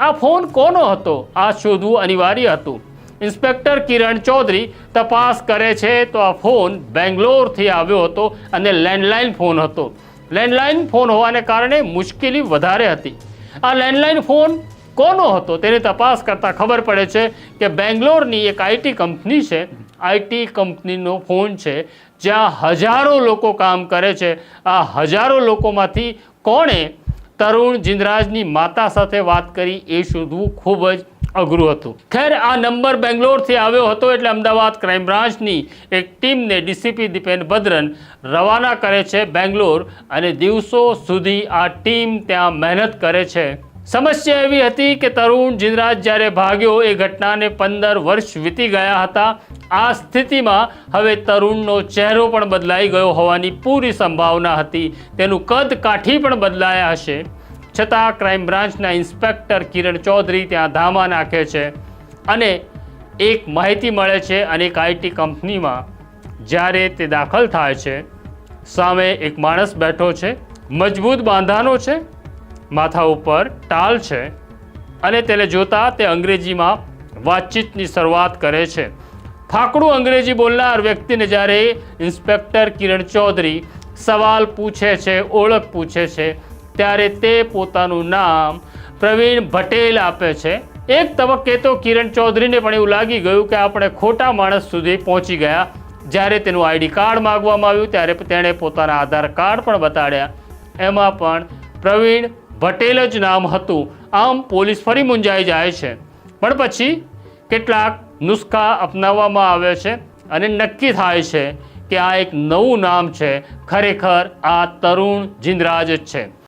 આ ફોન કોનો હતો? આ શોધવું અનિવાર્ય હતું. ઇન્સ્પેક્ટર કિરણ ચૌધરી તપાસ કરે છે તો આ ફોન બેંગ્લોરથી આવ્યો હતો અને લેન્ડલાઇન ફોન હતો. લેન્ડલાઇન ફોન હોવાને કારણે મુશ્કેલી વધારે હતી. આ લેન્ડલાઇન ફોન કોનો હતો તેની તપાસ કરતાં ખબર પડે છે કે બેંગ્લોરની એક આઈટી કંપની છે. આઈટી કંપનીનો ફોન છે. જ્યાં હજારો લોકો કામ કરે છે. આ હજારો લોકોમાંથી કોણે તરુણ જિંદરાજની માતા સાથે વાત કરી એ શોધવું ખૂબ જ અઘરું હતું. ખેર, આ નંબર બેંગ્લોરથી આવ્યો હતો એટલે અમદાવાદ ક્રાઇમ બ્રાન્ચની એક ટીમને ડીસીપી દીપેન ભદ્રન રવાના કરે છે બેંગ્લોર અને દિવસો સુધી આ ટીમ ત્યાં મહેનત કરે છે. સમસ્યા એવી હતી કે તરુણ જિંદરાજ જ્યારે ભાગ્યો, એ ઘટનાને પંદર વર્ષ વીતી ગયા હતા. આ સ્થિતિમાં હવે તરુણનો ચહેરો પણ બદલાઈ ગયો હોવાની પૂરી સંભાવના હતી. તેનું કદ કાઠી પણ બદલાયા હશે. છતાં ક્રાઇમ બ્રાન્ચના ઇન્સ્પેક્ટર કિરણ ચૌધરી ત્યાં ધામા નાખે છે અને એક માહિતી મળે છે અને એક આઈટી કંપનીમાં જ્યારે તે દાખલ થાય છે. સામે એક માણસ બેઠો છે, મજબૂત બાંધાનો છે માથા ઉપર ટાલ છે અને તેને જોતા તે અંગ્રેજીમાં વાતચીતની શરૂઆત કરે છે. ફાકડું અંગ્રેજી બોલનાર વ્યક્તિને જ્યારે ઇન્સ્પેક્ટર કિરણ ચૌધરી સવાલ પૂછે છે, ઓળખ પૂછે છે, ત્યારે તે પોતાનું નામ પ્રવીણ પટેલ આપે છે. એક તબક્કે તો કિરણ ચૌધરીને પણ એવું લાગી ગયું કે આપણે ખોટા માણસ સુધી પહોંચી ગયા. જ્યારે તેનું આઈડી કાર્ડ માગવામાં આવ્યું, ત્યારે તેણે પોતાના આધાર કાર્ડ પણ બતાડ્યા. એમાં પણ પ્રવીણ પટેલ જ નામ હતું. આમ પોલીસ ફરી મૂંઝાઈ જાય છે. પણ પછી કેટલાક નુસ્ખા અપનાવવામાં આવે છે અને નક્કી થાય છે કે આ એક નવું નામ છે. ખરેખર આ તરુણ જિંદરાજ જ છે.